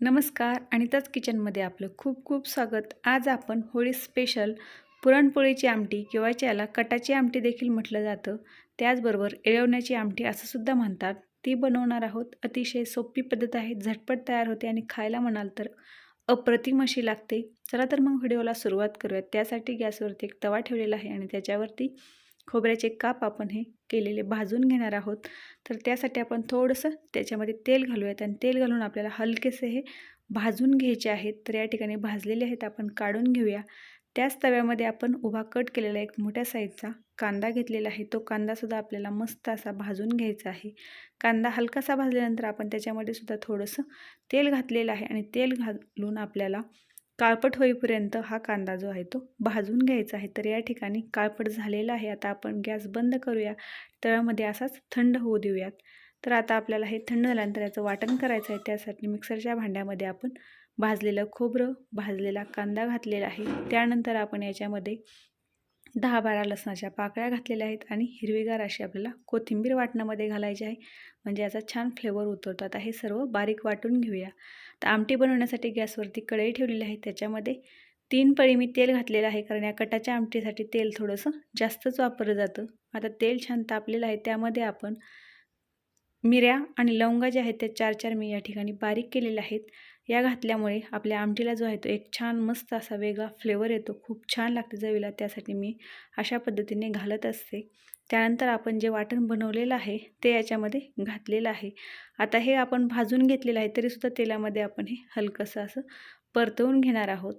नमस्कार अनिताच किचनमध्ये आपलं खूप खूप स्वागत. आज आपण होळी स्पेशल पुरणपोळीची आमटी किंवा याला कटाची आमटी देखील म्हटलं जातं. त्याचबरोबर एळवण्याची आमटी असंसुद्धा म्हणतात. ती बनवणार आहोत. अतिशय सोपी पद्धत आहे. झटपट तयार होते आणि खायला म्हणाल तर अप्रतिम अशी लागते. चला तर मग व्हिडिओला सुरुवात करूयात. त्यासाठी गॅसवरती एक तवा ठेवलेला आहे आणि त्याच्यावरती खोबऱ्याचे काप आपण हे केलेले भाजून घेणार आहोत. तर त्यासाठी आपण थोडंसं त्याच्यामध्ये तेल घालूयात आणि तेल घालून आपल्याला हलकेसे हे भाजून घ्यायचे आहेत. तर या ठिकाणी भाजलेले आहेत आपण काढून घेऊया. त्याच तव्यामध्ये आपण उभा कट केलेला एक मोठ्या साईजचा कांदा घेतलेला आहे. तो कांदासुद्धा आपल्याला मस्त असा भाजून घ्यायचा आहे. कांदा हलकासा भाजल्यानंतर आपण त्याच्यामध्ये सुद्धा थोडंसं तेल घातलेलं आहे आणि तेल घालून आपल्याला काळपट होईपर्यंत हा कांदा जो आहे तो भाजून घ्यायचा आहे. तर या ठिकाणी काळपट झालेला आहे. आता आपण गॅस बंद करूया. तळ्यामध्ये असाच थंड होऊ देऊयात. तर आता आपल्याला हे थंड झाल्यानंतर याचं वाटण करायचं आहे. त्यासाठी मिक्सरच्या भांड्यामध्ये आपण भाजलेलं खोबरं भाजलेला कांदा घातलेला आहे. त्यानंतर आपण याच्यामध्ये दहा बारा लसणाच्या पाकळ्या घातलेल्या आहेत आणि हिरवीगार अशी आपल्याला कोथिंबीर वाटणामध्ये घालायची आहे. म्हणजे याचा छान फ्लेवर उतरतो आता हे सर्व बारीक वाटून घेऊया. तर आमटी बनवण्यासाठी गॅसवरती कढई ठेवलेली आहे. त्याच्यामध्ये तीन पळी मी तेल घातलेलं आहे. कारण या कटाच्या आमटीसाठी तेल थोडंसं जास्तच वापरलं जातं. आता तेल छान तापलेलं आहे. त्यामध्ये आपण मिऱ्या आणि लवंगा ज्या आहेत त्या चार चार मी या ठिकाणी बारीक केलेल्या आहेत. या घातल्यामुळे आपल्या आमटीला जो आहे तो एक छान मस्त असा वेगळा फ्लेवर येतो. खूप छान लागते चवीला त्यासाठी मी अशा पद्धतीने घालत असते. त्यानंतर आपण जे वाटण बनवलेलं आहे ते याच्यामध्ये घातलेलं आहे. आता हे आपण भाजून घेतलेलं आहे तरीसुद्धा तेलामध्ये आपण हे हलकंसं असं परतवून घेणार आहोत.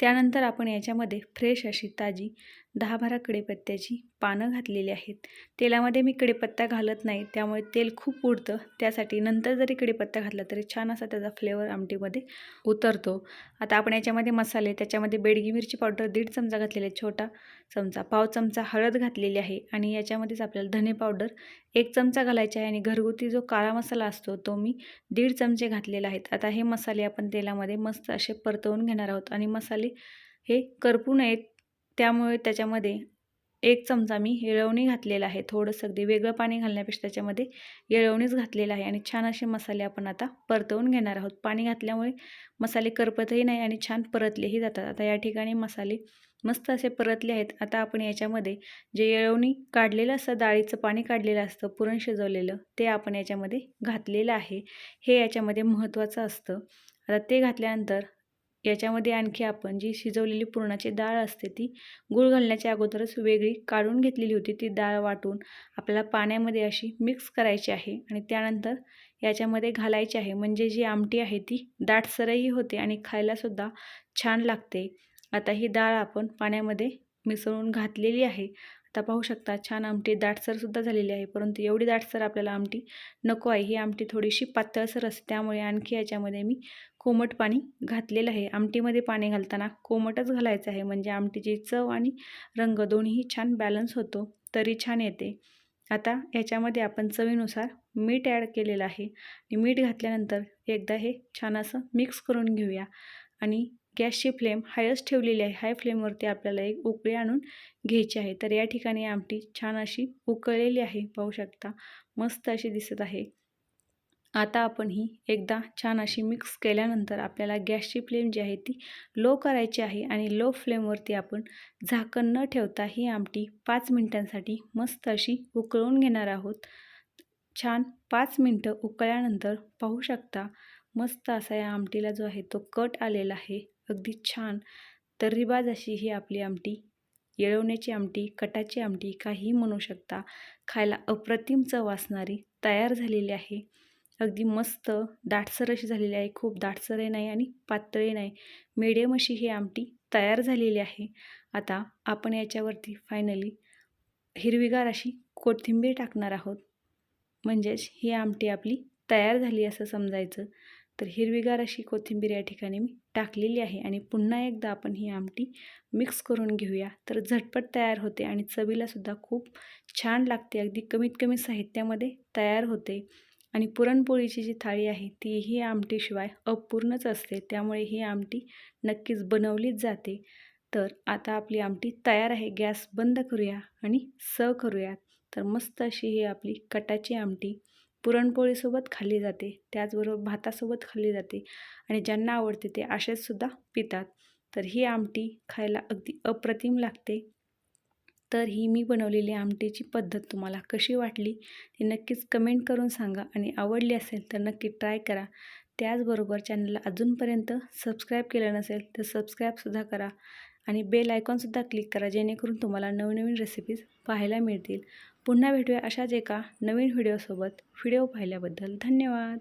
त्यानंतर आपण याच्यामध्ये फ्रेश अशी ताजी दहा बारा कढीपत्त्याची पानं घातलेली आहेत. तेलामध्ये मी कढीपत्ता घालत नाही त्यामुळे तेल खूप उडतं. त्यासाठी नंतर जरी कढीपत्ता घातला तरी छान असा त्याचा फ्लेवर आमटीमध्ये उतरतो. आता आपण याच्यामध्ये मसाले त्याच्यामध्ये बेडगी मिरची पावडर दीड चमचा घातलेला आहे छोटा चमचा पाव चमचा हळद घातलेली आहे आणि याच्यामध्येच आपल्याला धने पावडर एक चमचा घालायचा आहे आणि घरगुती जो काळा मसाला असतो तो मी दीड चमचे घातलेला आहेत आता हे मसाले आपण तेलामध्ये मस्त असे परतवून घेणार आहोत आणि मसाले हे करपू नयेत. त्यामुळे त्याच्यामध्ये एक चमचा मी येळवणी घातलेला आहे. थोडंसं अगदी वेगळं पाणी घालण्यापेक्षा त्याच्यामध्ये येळवणीच घातलेलं आहे. आणि छान असे मसाले आपण आता परतवून घेणार आहोत. पाणी घातल्यामुळे मसाले करपतही नाही आणि छान परतलेही जातात. आता या ठिकाणी मसाले मस्त असे परतले आहेत. आता आपण याच्यामध्ये जे येळवणी काढलेलं असतं डाळीचं पाणी काढलेलं असतं पुरण शिजवलेलं ते आपण याच्यामध्ये घातलेलं आहे. हे याच्यामध्ये महत्त्वाचं असतं. आता ते घातल्यानंतर याच्यामध्ये आणखी आपण जी शिजवलेली पुरणाची डाळ असते ती गूळ घालण्याच्या अगोदरच वेगळी काढून घेतलेली होती. ती डाळ वाटून आपल्याला पाण्यामध्ये अशी मिक्स करायची आहे आणि त्यानंतर याच्यामध्ये घालायची आहे. म्हणजे जी आमटी आहे ती दाटसरही होते आणि खायलासुद्धा छान लागते. आता ही डाळ आपण पाण्यामध्ये मिसळून घातलेली आहे. आता पाहू शकता छान आमटी दाटसरसुद्धा झालेली आहे. परंतु एवढी दाटसर आपल्याला आमटी नको आहे. ही आमटी थोडीशी पातळसर असते. त्यामुळे आणखी याच्यामध्ये मी कोमट पाणी घातलेलं आहे. आमटीमध्ये पाणी घालताना कोमटच घालायचं आहे. म्हणजे आमटीची चव आणि रंग दोन्हीही छान बॅलन्स होतो तरी छान येते. आता याच्यामध्ये आपण चवीनुसार मीठ ॲड केलेलं आहे. आणि मीठ घातल्यानंतर एकदा हे छान असं मिक्स करून घेऊया. आणि गॅसची फ्लेम हायच ठेवलेली आहे. हाय फ्लेमवरती आपल्याला एक उकळी आणून घ्यायची आहे. तर या ठिकाणी आमटी छान अशी उकळलेली आहे. पाहू शकता मस्त अशी दिसत आहे. आता आपण ही एकदा छान अशी मिक्स केल्यानंतर आपल्याला गॅसची फ्लेम जी आहे ती लो करायची आहे आणि लो फ्लेमवरती आपण झाकण न ठेवता ही आमटी पाच मिनटांसाठी मस्त अशी उकळून घेणार आहोत. छान पाच मिनटं उकळल्यानंतर पाहू शकता मस्त असा या आमटीला जो आहे तो कट आलेला आहे. अगदी छान. तर्रीबाज अशी ही आपली आमटी येळवण्याची आमटी कटाची आमटी काहीही म्हणू शकता खायला अप्रतिम चव असणारी तयार झालेली आहे. अगदी मस्त दाटसर अशी झालेली आहे. खूप दाटसरही नाही आणि पातळी नाही. मिडियम अशी ही आमटी तयार झालेली आहे. आता आपण याच्यावरती फायनली हिरवीगार अशी कोथिंबीर टाकणार आहोत. म्हणजेच ही आमटी आपली तयार झाली असं समजायचं. तर हिरवीगार अशी कोथिंबीर या ठिकाणी मी टाकलेली आहे आणि पुन्हा एकदा आपण ही आमटी मिक्स करून घेऊया. तर झटपट तयार होते आणि चवीलासुद्धा खूप छान लागते. अगदी कमीत कमी साहित्यामध्ये तयार होते. आणि पुरणपोळीची जी थाळी आहे ती ही आमटीशिवाय अपूर्णच असते. त्यामुळे ही आमटी नक्कीच बनवलीच जाते. तर आता आपली आमटी तयार आहे. गॅस बंद करूया आणि सर्व करूया. तर मस्त अशी ही आपली कटाची आमटी पुरणपोळीसोबत खाल्ली जाते. त्याचबरोबर भातासोबत खाल्ली जाते आणि ज्यांना आवडते ते असेचसुद्धा पितात. तर ही आमटी खायला अगदी अप्रतिम लागते. तर ही मी बनवलेली आमटीची पद्धत तुम्हाला कशी वाटली ती नक्कीच कमेंट करून सांगा आणि आवडली असेल तर नक्की ट्राय करा. त्याचबरोबर चॅनलला अजूनपर्यंत सबस्क्राईब केलं नसेल तर सबस्क्राईबसुद्धा करा आणि बेल आयकॉनसुद्धा क्लिक करा जेणेकरून तुम्हाला नवनवीन रेसिपीज पाहायला मिळतील. पुन्हा भेटूया अशाच एका नवीन व्हिडिओसोबत. व्हिडिओ पाहिल्याबद्दल धन्यवाद.